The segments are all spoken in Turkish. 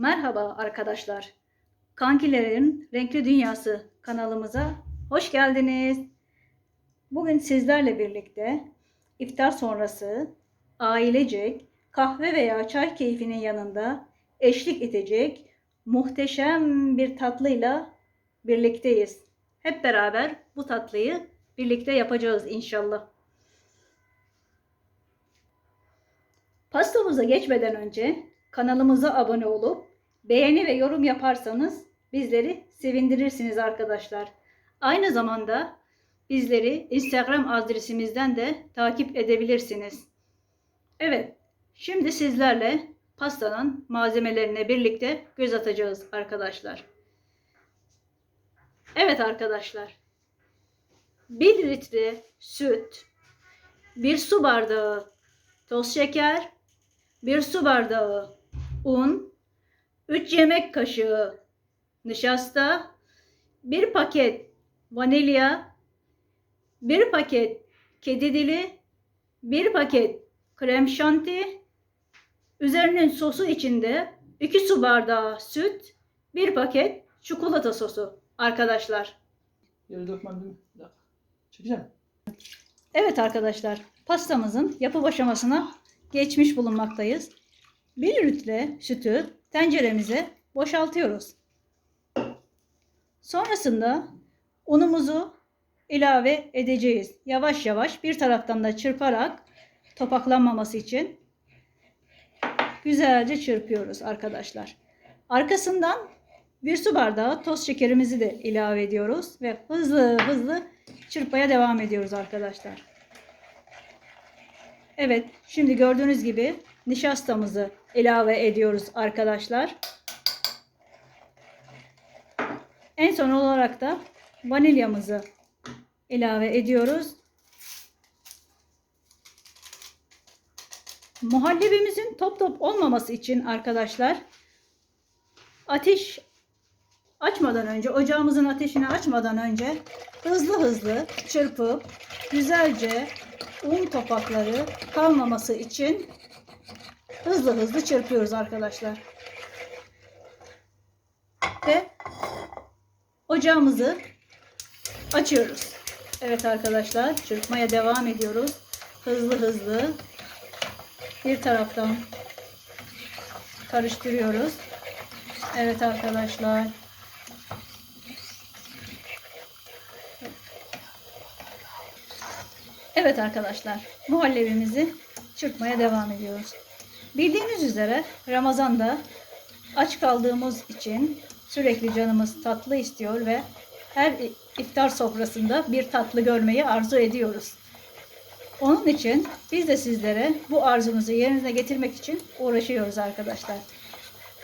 Merhaba arkadaşlar. Kankilerin Renkli Dünyası kanalımıza hoş geldiniz. Bugün sizlerle birlikte iftar sonrası ailecek kahve veya çay keyfinin yanında eşlik edecek muhteşem bir tatlıyla birlikteyiz. Hep beraber bu tatlıyı birlikte yapacağız inşallah. Pastamıza geçmeden önce kanalımıza abone olup beğeni ve yorum yaparsanız bizleri sevindirirsiniz arkadaşlar. Aynı zamanda bizleri Instagram adresimizden de takip edebilirsiniz. Evet, şimdi sizlerle pastanın malzemelerine birlikte göz atacağız arkadaşlar. Evet arkadaşlar. 1 litre süt, 1 su bardağı toz şeker, 1 su bardağı un, 3 yemek kaşığı nişasta, 1 paket vanilya, 1 paket kedi dili, 1 paket krem şanti, üzerinin sosu içinde 2 su bardağı süt, 1 paket çikolata sosu arkadaşlar. Yere dökmem değil mi? Çekeceğim. Evet arkadaşlar, pastamızın yapım aşamasına geçmiş bulunmaktayız. 1 litre sütü tenceremize boşaltıyoruz. Sonrasında unumuzu ilave edeceğiz. Yavaş yavaş bir taraftan da çırparak topaklanmaması için güzelce çırpıyoruz arkadaşlar. Arkasından bir su bardağı toz şekerimizi de ilave ediyoruz ve hızlı hızlı çırpmaya devam ediyoruz arkadaşlar. Evet, şimdi gördüğünüz gibi nişastamızı ilave ediyoruz arkadaşlar. En son olarak da vanilyamızı ilave ediyoruz. Muhallebimizin top top olmaması için arkadaşlar ateş açmadan önce ocağımızın ateşini açmadan önce hızlı hızlı çırpıp güzelce un topakları kalmaması için hızlı hızlı çırpıyoruz arkadaşlar. Ve ocağımızı açıyoruz. Evet arkadaşlar çırpmaya devam ediyoruz. Hızlı hızlı bir taraftan karıştırıyoruz. Evet arkadaşlar. Evet arkadaşlar, muhallebimizi çırpmaya devam ediyoruz. Bildiğiniz üzere Ramazan'da aç kaldığımız için sürekli canımız tatlı istiyor ve her iftar sofrasında bir tatlı görmeyi arzu ediyoruz. Onun için biz de sizlere bu arzumuzu yerine getirmek için uğraşıyoruz arkadaşlar.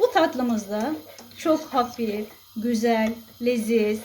Bu tatlımızda çok hafif, güzel, leziz,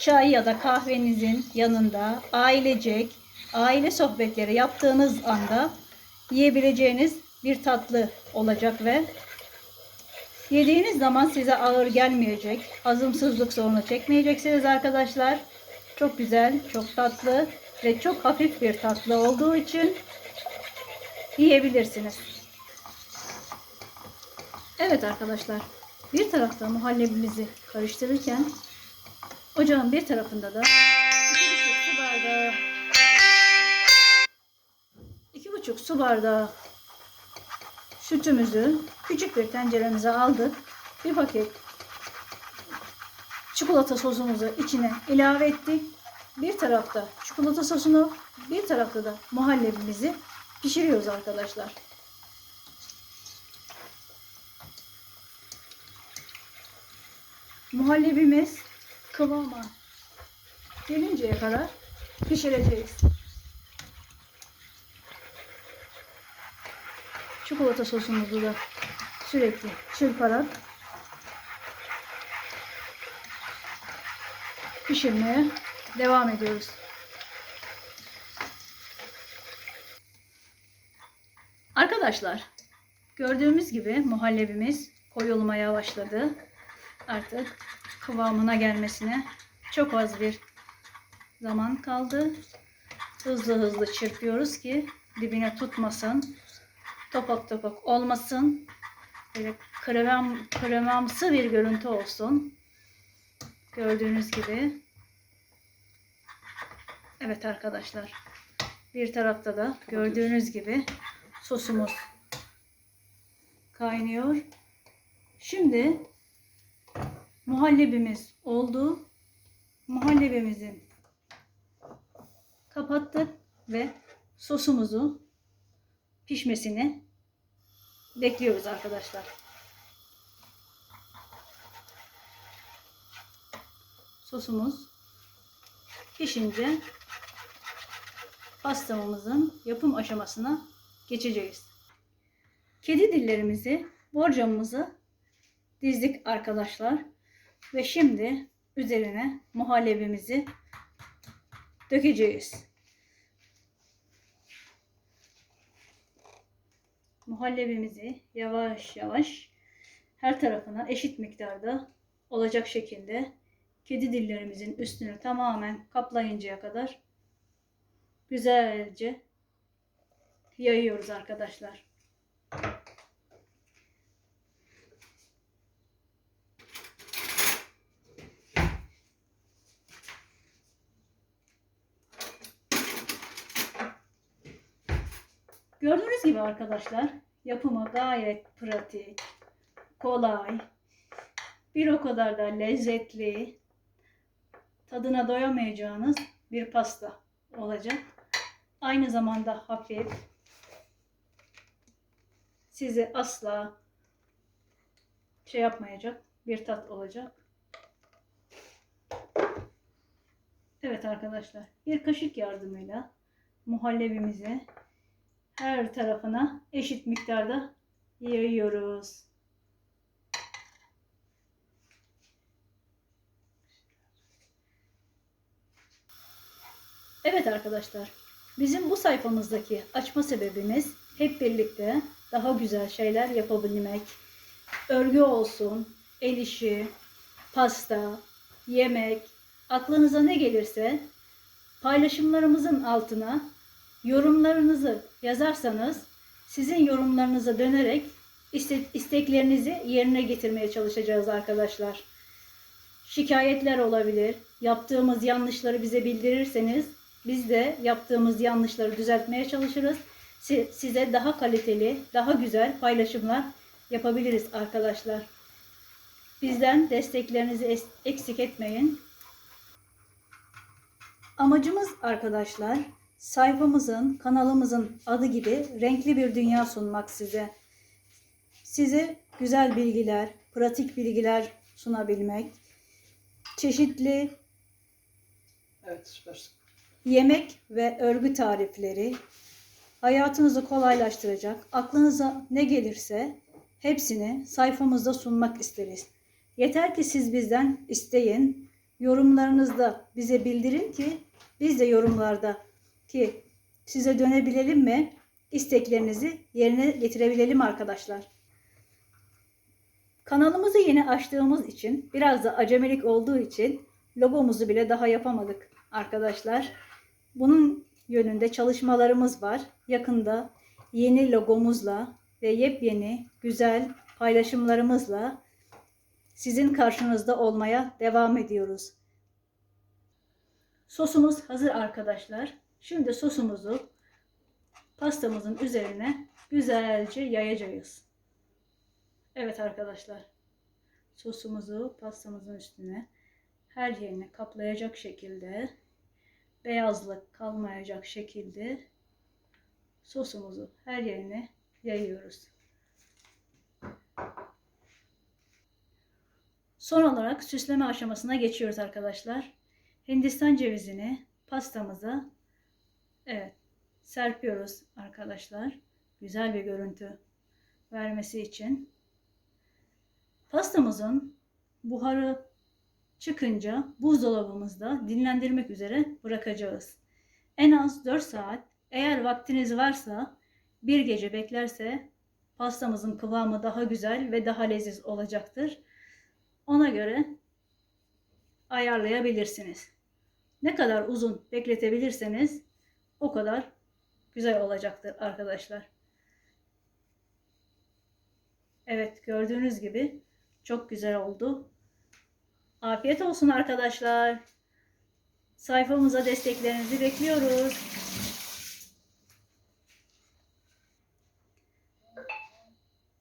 çay ya da kahvenizin yanında ailecek aile sohbetleri yaptığınız anda yiyebileceğiniz bir tatlı olacak ve yediğiniz zaman size ağır gelmeyecek, hazımsızlık sorunu çekmeyeceksiniz arkadaşlar. Çok güzel, çok tatlı ve çok hafif bir tatlı olduğu için yiyebilirsiniz. Evet arkadaşlar, bir tarafta muhallebimizi karıştırırken ocağın bir tarafında da iki buçuk su bardağı iki buçuk su bardağı sütümüzü küçük bir tenceremize aldık. Bir paket çikolata sosumuzu içine ilave ettik. Bir tarafta çikolata sosunu, bir tarafta da muhallebimizi pişiriyoruz arkadaşlar. Muhallebimiz kıvama gelinceye kadar pişireceğiz. Çikolata sosumuzu da sürekli çırparak pişirmeye devam ediyoruz. Arkadaşlar gördüğümüz gibi muhallebimiz koyulmaya başladı. Artık kıvamına gelmesine çok az bir zaman kaldı. Hızlı hızlı çırpıyoruz ki dibine tutmasın. Topak topak olmasın. Böyle kremam, kremamsı bir görüntü olsun. Gördüğünüz gibi. Evet arkadaşlar. Bir tarafta da gördüğünüz gibi sosumuz kaynıyor. Şimdi muhallebimiz oldu. Muhallebimizin kapattık ve sosumuzu pişmesini bekliyoruz arkadaşlar. Sosumuz pişince pastamızın yapım aşamasına geçeceğiz. Kedi dillerimizi borcamımızı dizdik arkadaşlar. Ve şimdi üzerine muhallebimizi dökeceğiz. Muhallebimizi yavaş yavaş her tarafına eşit miktarda olacak şekilde kedi dillerimizin üstünü tamamen kaplayıncaya kadar güzelce yayıyoruz arkadaşlar. Gördüğünüz gibi arkadaşlar yapımı gayet pratik, kolay, bir o kadar da lezzetli, tadına doyamayacağınız bir pasta olacak. Aynı zamanda hafif, sizi asla şey yapmayacak bir tat olacak. Evet arkadaşlar bir kaşık yardımıyla muhallebimizi her tarafına eşit miktarda yayıyoruz. Evet arkadaşlar, bizim bu sayfamızdaki açma sebebimiz hep birlikte daha güzel şeyler yapabilmek. Örgü olsun, el işi, pasta, yemek, aklınıza ne gelirse paylaşımlarımızın altına yorumlarınızı yazarsanız sizin yorumlarınıza dönerek iste- isteklerinizi yerine getirmeye çalışacağız arkadaşlar. Şikayetler olabilir. Yaptığımız yanlışları bize bildirirseniz biz de yaptığımız yanlışları düzeltmeye çalışırız. Si- Size daha kaliteli, daha güzel paylaşımlar yapabiliriz arkadaşlar. Bizden desteklerinizi es- eksik etmeyin. Amacımız arkadaşlar sayfamızın, kanalımızın adı gibi renkli bir dünya sunmak size. Size güzel bilgiler, pratik bilgiler sunabilmek, çeşitli Evet süpersin. yemek ve örgü tarifleri hayatınızı kolaylaştıracak, aklınıza ne gelirse hepsini sayfamızda sunmak isteriz. Yeter ki siz bizden isteyin, yorumlarınızda bize bildirin ki biz de yorumlarda ki size dönebilelim mi? isteklerinizi yerine getirebilelim arkadaşlar. Kanalımızı yeni açtığımız için biraz da acemilik olduğu için logomuzu bile daha yapamadık arkadaşlar. Bunun yönünde çalışmalarımız var. Yakında yeni logomuzla ve yepyeni güzel paylaşımlarımızla sizin karşınızda olmaya devam ediyoruz. Sosumuz hazır arkadaşlar. Şimdi sosumuzu pastamızın üzerine güzelce yayacağız. Evet arkadaşlar. Sosumuzu pastamızın üstüne her yerine kaplayacak şekilde beyazlık kalmayacak şekilde sosumuzu her yerine yayıyoruz. Son olarak süsleme aşamasına geçiyoruz arkadaşlar. Hindistan cevizini pastamıza evet serpiyoruz arkadaşlar. Güzel bir görüntü vermesi için. Pastamızın buharı çıkınca buzdolabımızda dinlendirmek üzere bırakacağız. En az 4 saat eğer vaktiniz varsa bir gece beklerse pastamızın kıvamı daha güzel ve daha leziz olacaktır. Ona göre ayarlayabilirsiniz. Ne kadar uzun bekletebilirseniz o kadar güzel olacaktır arkadaşlar. Evet gördüğünüz gibi çok güzel oldu. Afiyet olsun arkadaşlar. Sayfamıza desteklerinizi bekliyoruz.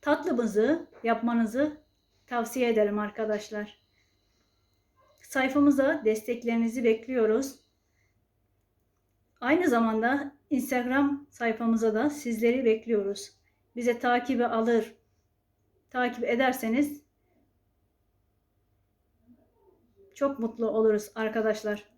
Tatlımızı yapmanızı tavsiye ederim arkadaşlar. Sayfamıza desteklerinizi bekliyoruz. Aynı zamanda Instagram sayfamıza da sizleri bekliyoruz. Bize takibi alır, takip ederseniz çok mutlu oluruz arkadaşlar.